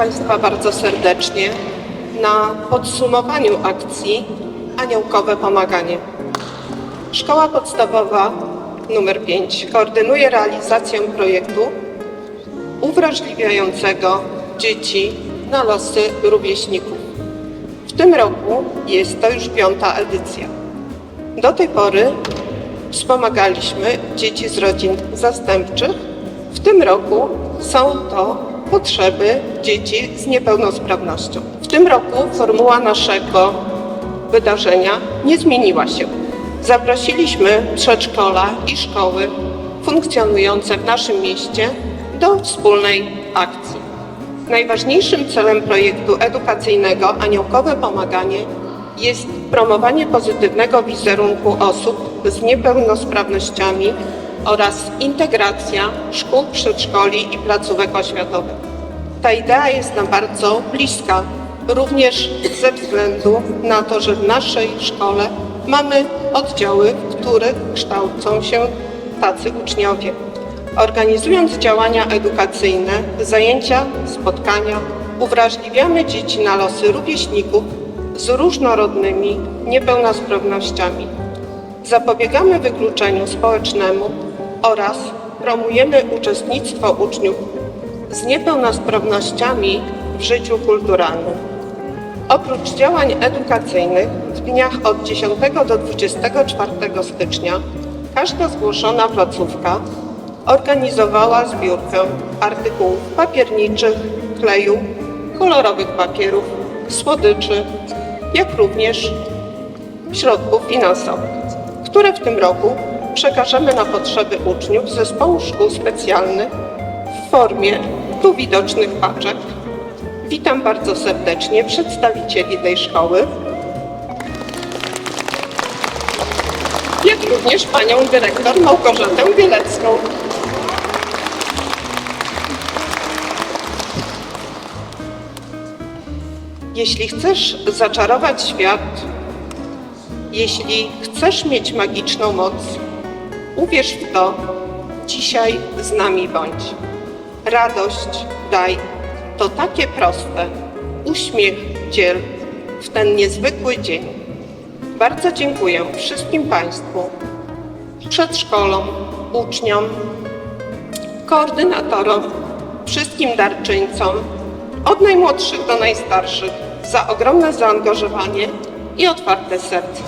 Państwa bardzo serdecznie na podsumowaniu akcji Aniołkowe Pomaganie. Szkoła Podstawowa nr 5 koordynuje realizację projektu uwrażliwiającego dzieci na losy rówieśników. W tym roku jest to już piąta edycja. Do tej pory wspomagaliśmy dzieci z rodzin zastępczych. W tym roku są to potrzeby dzieci z niepełnosprawnością. W tym roku formuła naszego wydarzenia nie zmieniła się. Zaprosiliśmy przedszkola i szkoły funkcjonujące w naszym mieście do wspólnej akcji. Najważniejszym celem projektu edukacyjnego Aniołkowe Pomaganie jest promowanie pozytywnego wizerunku osób z niepełnosprawnościami oraz integracja szkół, przedszkoli i placówek oświatowych. Ta idea jest nam bardzo bliska, również ze względu na to, że w naszej szkole mamy oddziały, w których kształcą się tacy uczniowie. Organizując działania edukacyjne, zajęcia, spotkania, uwrażliwiamy dzieci na losy rówieśników z różnorodnymi niepełnosprawnościami. Zapobiegamy wykluczeniu społecznemu oraz promujemy uczestnictwo uczniów z niepełnosprawnościami w życiu kulturalnym. Oprócz działań edukacyjnych w dniach od 10 do 24 stycznia każda zgłoszona placówka organizowała zbiórkę artykułów papierniczych, kleju, kolorowych papierów, słodyczy, jak również środków finansowych, które w tym roku przekażemy na potrzeby uczniów zespołu szkół specjalnych w formie tu widocznych paczek. Witam bardzo serdecznie przedstawicieli tej szkoły, jak również panią dyrektor Małgorzatę Bielecką. Jeśli chcesz zaczarować świat, jeśli chcesz mieć magiczną moc, uwierz w to, dzisiaj z nami bądź. Radość daj, to takie proste. Uśmiech dziel w ten niezwykły dzień. Bardzo dziękuję wszystkim Państwu, przedszkolom, uczniom, koordynatorom, wszystkim darczyńcom, od najmłodszych do najstarszych, za ogromne zaangażowanie i otwarte serce.